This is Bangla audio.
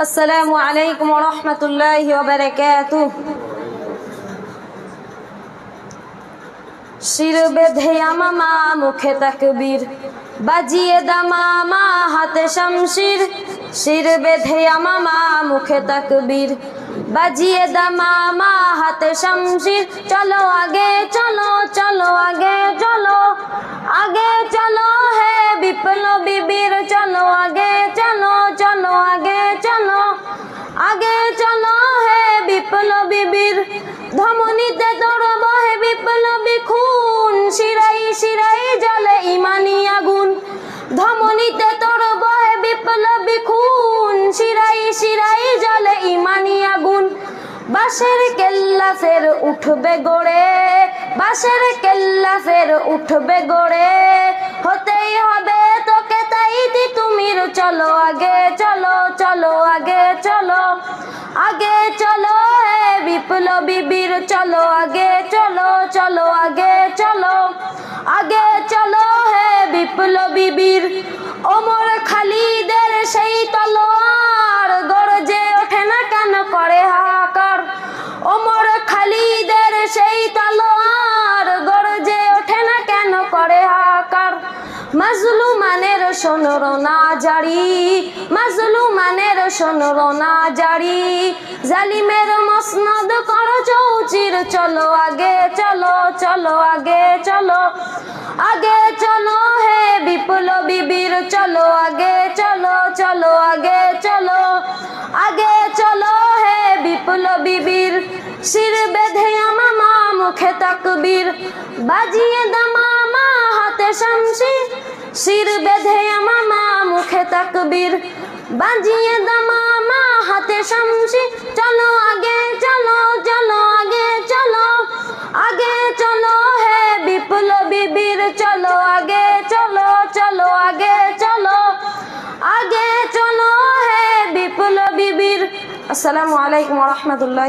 আসসালামু আলাইকুম রহমতুল্লাহ শির বেঁধে আমামা, মুখে তাকবীর। বাজিয়ে দামামা হাতে শামশির। শির বেঁধে আমামা, মুখে তাকবীর। বাজিয়ে দামামা হাতে শামশির। চলো আগে চলো বাসের কেল্লা ফের উঠবে গড়ে বাসের কেল্লা ফের উঠবে গড়ে। হতেই হবে তোকে তাই দি তুমির, চলো আগে, চলো চলো, আগে চলো আগে, চলো, হে বিপ্লবী বীর, চলো, আগে, চলো চলো, আগে চলো আগে, চলো, হে বিপ্লবী বীর। মাজলুমানের সোনর না জারি মাজলুমানের সোনর না জারি জালিমের মসনদ কর চৌচির, চলো আগে, চলো চলো আগে চলো। আগে চলো হে বিপুল বীর চলো আগে, চলো চলো আগে চলো। আগে চলো হে বিপুল বীর শির বেঁধে আমামা মুখে তাকবীর। বাজিয়ে দামামা হাতে শামশি শির বেঁধে আমামা মুখে তাকবীর। বাজিয়ে দামামা হাতে শামশি চলো আগে, চলো চলো, আগে চলো। আগে চলো হে বিপ্লবী বীর চলো আগে, চলো চলো, আগে চলো। আগে চলো হে বিপ্লবী বীর আসসালামু আলাইকুম রহমতুল্লাহ